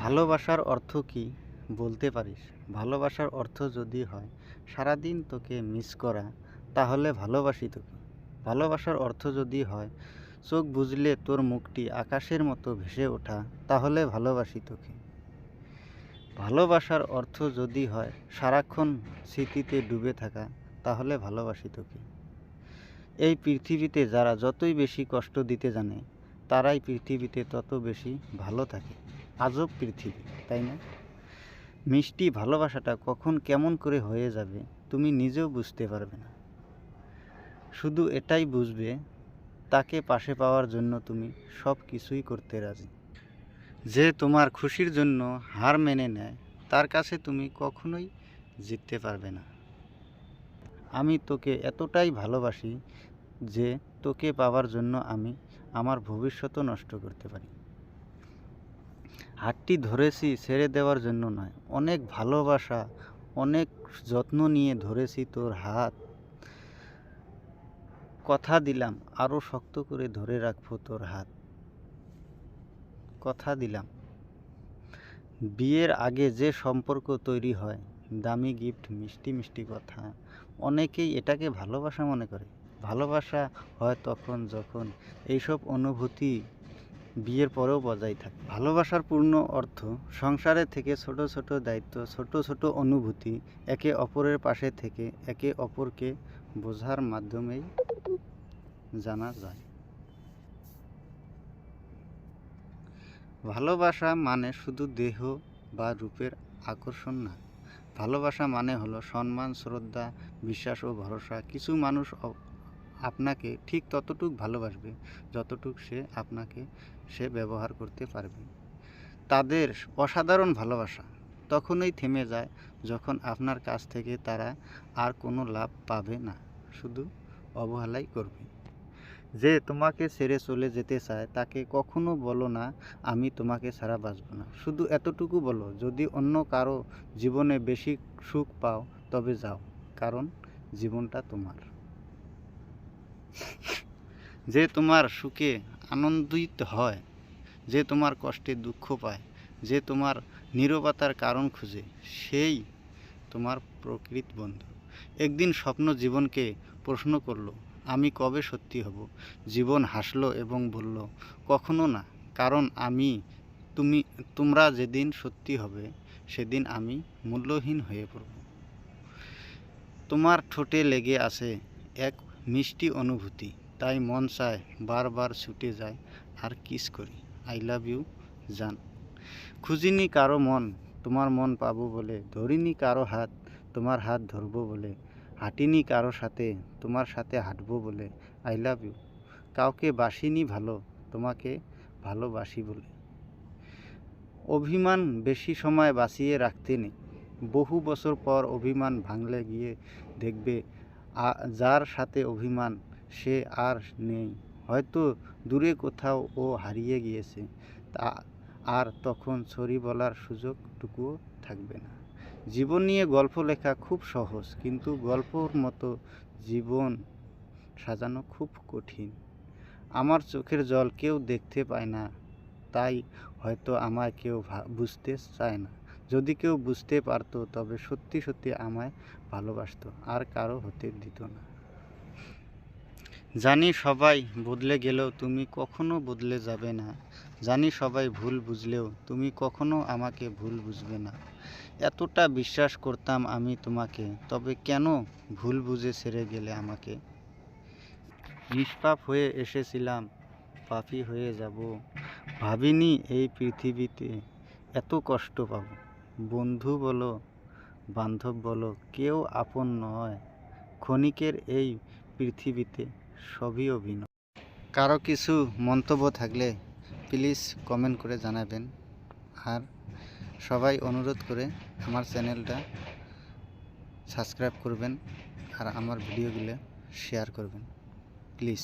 ভালোবাসার অর্থ কী বলতে পারিস? ভালোবাসার অর্থ যদি হয়, সারাদিন তোকে মিস করা, তাহলে ভালোবাসি তোকে। ভালোবাসার অর্থ যদি হয়, চোখ বুজলে তোর মুখটি আকাশের মতো ভেসে ওঠা, তাহলে ভালোবাসি তোকে। ভালোবাসার অর্থ যদি হয়, সারাক্ষণ স্মৃতিতে ডুবে থাকা, তাহলে ভালোবাসি তোকে। এই পৃথিবীতে যারা যতই বেশি কষ্ট দিতে জানে, তারাই পৃথিবীতে তত বেশি ভালো থাকে। আজব পৃথিবী, তাই না? মিষ্টি ভালোবাসাটা কখন কেমন করে হয়ে যাবে তুমি নিজেও বুঝতে পারবে না। শুধু এটাই বুঝবে, তাকে পাশে পাওয়ার জন্য তুমি সব কিছুই করতে রাজি। যে তোমার খুশির জন্য হার মেনে নেয়, তার কাছে তুমি কখনোই জিততে পারবে না। আমি তোকে এতটাই ভালোবাসি যে তোকে পাওয়ার জন্য আমি আমার ভবিষ্যতও নষ্ট করতে পারি। হাতটি ধরেছি ছেড়ে দেওয়ার জন্য নয়। অনেক ভালোবাসা, অনেক যত্ন নিয়ে ধরেছি তোর হাত। কথা দিলাম আরও শক্ত করে ধরে রাখব তোর হাত। কথা দিলাম। বিয়ের আগে যে সম্পর্ক তৈরি হয়, দামি গিফট, মিষ্টি মিষ্টি কথা, অনেকেই এটাকে ভালোবাসা মনে করে। ভালোবাসা হয় তখন, যখন এইসব অনুভূতি বিয়ের পরেও বজায় থাকে। ভালোবাসার পূর্ণ অর্থ সংসারে থেকে ছোট ছোট দায়িত্ব, ছোট ছোট অনুভূতি একে অপরের পাশে থেকে একে অপরকে বোঝার মাধ্যমেই জানা যায়। ভালোবাসা মানে শুধু দেহ বা রূপের আকর্ষণ না। ভালোবাসা মানে হলো সম্মান, শ্রদ্ধা, বিশ্বাস ও ভরসা। কিছু মানুষ আপনাকে ঠিক ততটুক ভালোবাসবে যতটুক সে আপনাকে সে ব্যবহার করতে পারবে। তাদের অসাধারণ ভালোবাসা তখনই থেমে যায় যখন আপনার কাছ থেকে তারা আর কোনো লাভ পাবে না, শুধু অবহেলাই করবে। যে তোমাকে ছেড়ে চলে যেতে চায় তাকে কখনো বলো না, আমি তোমাকে ছাড়া বাঁচব না। শুধু এতটুকু বলো, যদি অন্য কারও জীবনে বেশি সুখ পাও, তবে যাও, কারণ জীবনটা তোমার। যে তোমার সুখে আনন্দিত হয়, যে তোমার কষ্টে দুঃখ পায়, যে তোমার নীরবতার কারণ খুঁজে, সেই তোমার প্রকৃত বন্ধু। একদিন স্বপ্ন জীবনকে প্রশ্ন করল, আমি কবে সত্যি হব? জীবন হাসলো এবং বলল, কখনো না, কারণ আমি, তুমি, তোমরা যেদিন সত্যি হবে, সেদিন আমি মূল্যহীন হয়ে পড়ব। তোমার ঠোঁটে লেগে আছে এক মিষ্টি অনুভূতি। তাই মন চায় বারবার ছুটে যায় আর কিস করি আই লাভ ইউ, জান। খুঁজিনি কারও মন তোমার মন পাবো বলে। ধরিনি কারও হাত তোমার হাত ধরবো বলে। হাঁটিনি কারও সাথে তোমার সাথে হাঁটবো বলে। I love you. কাউকে বাসিনি ভালো, তোমাকে ভালোবাসি বলে। অভিমান বেশি সময় বাঁচিয়ে রাখতে নেই। বহু বছর পর অভিমান ভাঙলে গিয়ে দেখবে যার সাথে অভিমান সে আর নেই। হয়তো দূরে কোথাও ও হারিয়ে গিয়েছে। তা আর তখন সরি বলার সুযোগটুকুও থাকবে না। জীবন নিয়ে গল্প লেখা খুব সহজ, কিন্তু গল্পর মতো জীবন সাজানো খুব কঠিন। আমার চোখের জল কেউ দেখতে পায় না, তাই হয়তো আমায় কেউ বুঝতে চায় না। যদি কেউ বুঝতে পারতো, তবে সত্যি সত্যি আমায় ভালোবাসতো, আর কারও হতে দিত না। জানি সবাই বদলে গেলেও তুমি কখনো বদলে যাবে না। জানি সবাই ভুল বুঝলেও তুমি কখনো আমাকে ভুল বুঝবে না। এতটা বিশ্বাস করতাম আমি তোমাকে, তবে কেন ভুল বুঝে ছেড়ে গেলে আমাকে? নিষ্পাপ হয়ে এসেছিলাম, পাপি হয়ে যাব। ভাবিনি এই পৃথিবীতে এত কষ্ট পাব। বন্ধু বলো, বান্ধব বলো, কেউ আপন নয়। ক্ষণিকের এই পৃথিবীতে সবই অভিনয়। কারও কিছু মন্তব্য থাকলে প্লিজ কমেন্ট করে জানাবেন। আর সবাই অনুরোধ করে আমার চ্যানেলটা সাবস্ক্রাইব করবেন আর আমার ভিডিওগুলো শেয়ার করবেন। প্লিজ